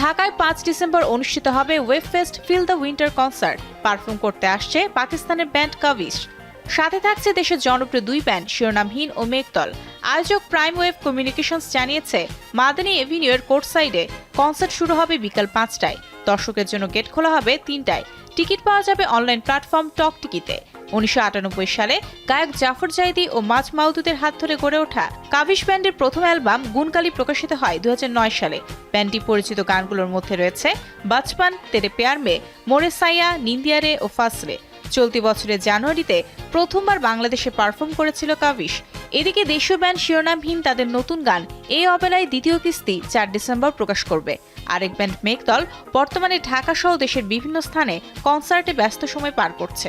ঢাকায় পাঁচ ডিসেম্বর অনুষ্ঠিত হবে web fest feel the winter concert. Perform করতে আসছে পাকিস্তানের ব্যান্ড কাভিশ সাথে থাকছে দেশের জনপ্রিয় দুই ব্যান্ড, শিরোনামহীন ও মেঘতল আয়োজক প্রাইম ওয়েভ কমিউনিকেশনস জানিয়েছে, মাদানী এভিনিউয়ের কোর্ট সাইডে কনসার্ট শুরু হবে বিকাল পাঁচটায়। দর্শকের জন্য গেট খোলা হবে তিনটায়। টিকিট পাওয়া যাবে অনলাইন প্ল্যাটফর্ম টক টিকিতে উনিশশো আটানব্বই সালে গায়ক জাফর জাইদি ও মাঝ মাউদুদের হাত ধরে গড়ে ওঠা কাভিশ ব্যান্ডের প্রথম অ্যালবাম গুনকালি প্রকাশিত হয় দু হাজার নয় সালে। ব্যান্ডটি পরিচিত গানগুলোর মধ্যে রয়েছে বাচপান তেরে পেয়ার মে মোরে সাইয়া, নিন্দিয়ারে ও ফাসরে চলতি বছরের জানুয়ারিতে প্রথমবার বাংলাদেশে পারফর্ম করেছিল কাভিশ এদিকে দেশীয় ব্যান্ড শিরোনামহীন তাদের নতুন গান এই অবেলায় দ্বিতীয় কিস্তি চার ডিসেম্বর প্রকাশ করবে। আরেক ব্যান্ড মেঘদল বর্তমানে ঢাকা সহ দেশের বিভিন্ন স্থানে কনসার্টে ব্যস্ত সময় পার করছে।